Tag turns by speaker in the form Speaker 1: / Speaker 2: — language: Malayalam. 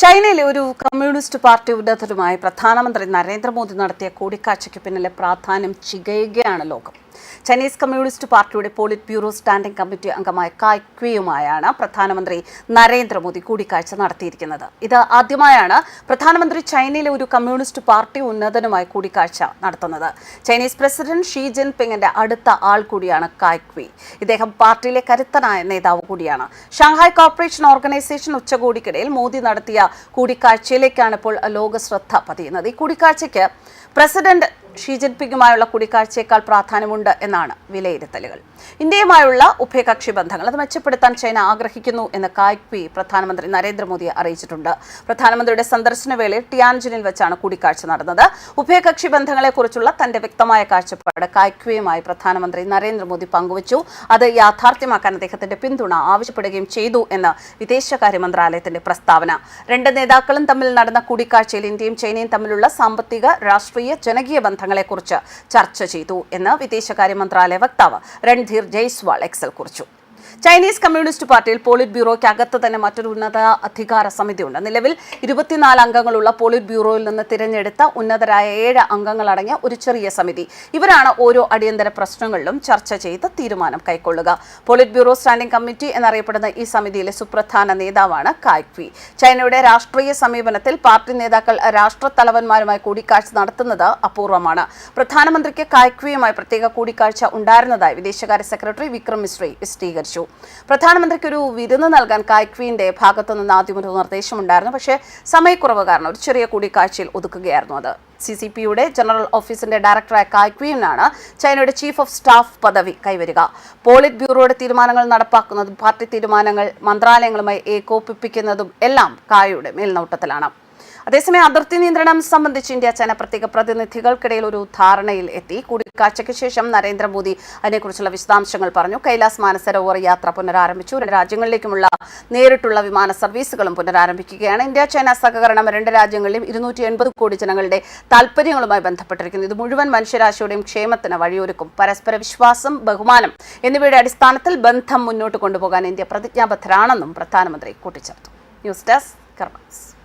Speaker 1: ചൈനയിലെ ഒരു കമ്മ്യൂണിസ്റ്റ് പാർട്ടി ഉന്നതരുമായി പ്രധാനമന്ത്രി നരേന്ദ്രമോദി നടത്തിയ കൂടിക്കാഴ്ചയ്ക്ക് പിന്നിലെ പ്രാധാന്യം ചികയുകയാണ് ലോകം. ചൈനീസ് കമ്മ്യൂണിസ്റ്റ് പാർട്ടിയുടെ പോളിറ്റ് ബ്യൂറോ സ്റ്റാൻഡിംഗ് കമ്മിറ്റി അംഗമായ കായ് ക്വിയുമായാണ് പ്രധാനമന്ത്രി നരേന്ദ്രമോദി കൂടിക്കാഴ്ച നടത്തിയിരിക്കുന്നത്. ഇത് ആദ്യമായാണ് പ്രധാനമന്ത്രി ചൈനയിലെ ഒരു കമ്മ്യൂണിസ്റ്റ് പാർട്ടി ഉന്നതനുമായി കൂടിക്കാഴ്ച നടത്തുന്നത്. ചൈനീസ് പ്രസിഡന്റ് ഷീ ജിൻപിങ്ങിന്റെ അടുത്ത ആൾ കൂടിയാണ് കായ് ക്വി. ഇദ്ദേഹം പാർട്ടിയിലെ കരുത്തനായ നേതാവ് കൂടിയാണ്. ഷാങ്ഹായ് കോർപ്പറേഷൻ ഓർഗനൈസേഷൻ ഉച്ചകോടിക്കിടയിൽ മോദി നടത്തിയ കൂടിക്കാഴ്ചയിലേക്കാണ് ഇപ്പോൾ ലോക ശ്രദ്ധ പതിയുന്നത്. ഈ കൂടിക്കാഴ്ചയ്ക്ക് പ്രസിഡന്റ് ഷീ ജിൻപിങ്ങുമായുള്ള കൂടിക്കാഴ്ചയേക്കാൾ പ്രാധാന്യമുണ്ട് എന്നാണ് വിലയിരുത്തലുകൾ. ഇന്ത്യയുമായുള്ള ഉഭയകക്ഷി ബന്ധങ്ങൾ അത് മെച്ചപ്പെടുത്താൻ ചൈന ആഗ്രഹിക്കുന്നു എന്ന് കായ്പി പ്രധാനമന്ത്രി നരേന്ദ്രമോദിയെ അറിയിച്ചിട്ടുണ്ട്. പ്രധാനമന്ത്രിയുടെ സന്ദർശന വേളയിൽ ടിയാൻജിനിൽ വെച്ചാണ് കൂടിക്കാഴ്ച നടന്നത്. ഉഭയകക്ഷി ബന്ധങ്ങളെക്കുറിച്ചുള്ള തന്റെ വ്യക്തമായ കാഴ്ചപ്പാട് കായ്ക്വിയുമായി പ്രധാനമന്ത്രി നരേന്ദ്രമോദി പങ്കുവച്ചു. അത് യാഥാർത്ഥ്യമാക്കാൻ അദ്ദേഹത്തിന്റെ പിന്തുണ ആവശ്യപ്പെടുകയും ചെയ്തു എന്ന് വിദേശകാര്യ മന്ത്രാലയത്തിന്റെ പ്രസ്താവന. രണ്ട് നേതാക്കളും തമ്മിൽ നടന്ന കൂടിക്കാഴ്ചയിൽ ഇന്ത്യയും ചൈനയും തമ്മിലുള്ള സാമ്പത്തിക രാഷ്ട്രീയ ജനകീയ ബന്ധങ്ങളെക്കുറിച്ച് ചർച്ച ചെയ്തു എന്ന് വിദേശകാര്യ മന്ത്രാലയ വക്താവ് രൺധീർ ജയ്സ്വാൾ എക്സൽ കുറിച്ചു. ചൈനീസ് കമ്മ്യൂണിസ്റ്റ് പാർട്ടിയിൽ പോളിറ്റ് ബ്യൂറോയ്ക്ക് അകത്ത് തന്നെ മറ്റൊരു ഉന്നത അധികാര സമിതിയുണ്ട്. നിലവിൽ ഇരുപത്തിനാല് അംഗങ്ങളുള്ള പോളിറ്റ് ബ്യൂറോയിൽ നിന്ന് തിരഞ്ഞെടുത്ത ഉന്നതരായ ഏഴ് അംഗങ്ങളടങ്ങിയ ഒരു ചെറിയ സമിതി. ഇവരാണ് ഓരോ അടിയന്തര പ്രശ്നങ്ങളിലും ചർച്ച ചെയ്ത് തീരുമാനം കൈക്കൊള്ളുക. പോളിറ്റ് ബ്യൂറോ സ്റ്റാൻഡിംഗ് കമ്മിറ്റി എന്നറിയപ്പെടുന്ന ഈ സമിതിയിലെ സുപ്രധാന നേതാവാണ് കായ്ക്വി ചൈനയുടെ രാഷ്ട്രീയ സമീപനത്തിൽ പാർട്ടി നേതാക്കൾ രാഷ്ട്രത്തലവന്മാരുമായി കൂടിക്കാഴ്ച നടത്തുന്നത് അപൂർവമാണ്. പ്രധാനമന്ത്രിക്ക് കായ്ക്വിയുമായി പ്രത്യേക കൂടിക്കാഴ്ച ഉണ്ടായിരുന്നതായി വിദേശകാര്യ സെക്രട്ടറി വിക്രം മിശ്രി വിശദീകരിച്ചു. പ്രധാനമന്ത്രിക്ക് ഒരു വിരുന്ന് നൽകാൻ കായ്ക്വിന്റെ ഭാഗത്തു നിന്ന് ആദ്യം ഒരു നിർദ്ദേശമുണ്ടായിരുന്നു. പക്ഷേ സമയക്കുറവ് കാരണം ഒരു ചെറിയ കൂടിക്കാഴ്ചയിൽ ഒതുക്കുകയായിരുന്നു അത്. സി സി പിയുടെ ജനറൽ ഓഫീസിന്റെ ഡയറക്ടറായ കായ്ക്വീനാണ് ചൈനയുടെ ചീഫ് ഓഫ് സ്റ്റാഫ് പദവി കൈവരിക. പോളിറ്റ് ബ്യൂറോയുടെ തീരുമാനങ്ങൾ നടപ്പാക്കുന്നതും പാർട്ടി തീരുമാനങ്ങൾ മന്ത്രാലയങ്ങളുമായി ഏകോപിപ്പിക്കുന്നതും എല്ലാം കായയുടെ മേൽനോട്ടത്തിലാണ്. അതേസമയം അതിർത്തി നിയന്ത്രണം സംബന്ധിച്ച് ഇന്ത്യ ചൈന പ്രത്യേക പ്രതിനിധികൾക്കിടയിൽ ഒരു ധാരണയിൽ എത്തി. കൂടിക്കാഴ്ചയ്ക്ക് ശേഷം നരേന്ദ്രമോദി അതിനെക്കുറിച്ചുള്ള വിശദാംശങ്ങൾ പറഞ്ഞു. കൈലാസ് മാനസരോവർ യാത്ര പുനരാരംഭിച്ചു. രണ്ട് രാജ്യങ്ങളിലേക്കുമുള്ള നേരിട്ടുള്ള വിമാന സർവീസുകളും പുനരാരംഭിക്കുകയാണ്. ഇന്ത്യ ചൈന സഹകരണം രണ്ട് രാജ്യങ്ങളിലും ഇരുന്നൂറ്റി എൺപത് കോടി ജനങ്ങളുടെ താൽപ്പര്യങ്ങളുമായി ബന്ധപ്പെട്ടിരിക്കുന്നു. ഇത് മുഴുവൻ മനുഷ്യരാശിയുടെയും ക്ഷേമത്തിന് വഴിയൊരുക്കും. പരസ്പര വിശ്വാസം ബഹുമാനം എന്നിവയുടെ അടിസ്ഥാനത്തിൽ ബന്ധം മുന്നോട്ട് കൊണ്ടുപോകാൻ ഇന്ത്യ പ്രതിജ്ഞാബദ്ധരാണെന്നും പ്രധാനമന്ത്രി കൂട്ടിച്ചേർത്തു. News desk കർമ്മസ്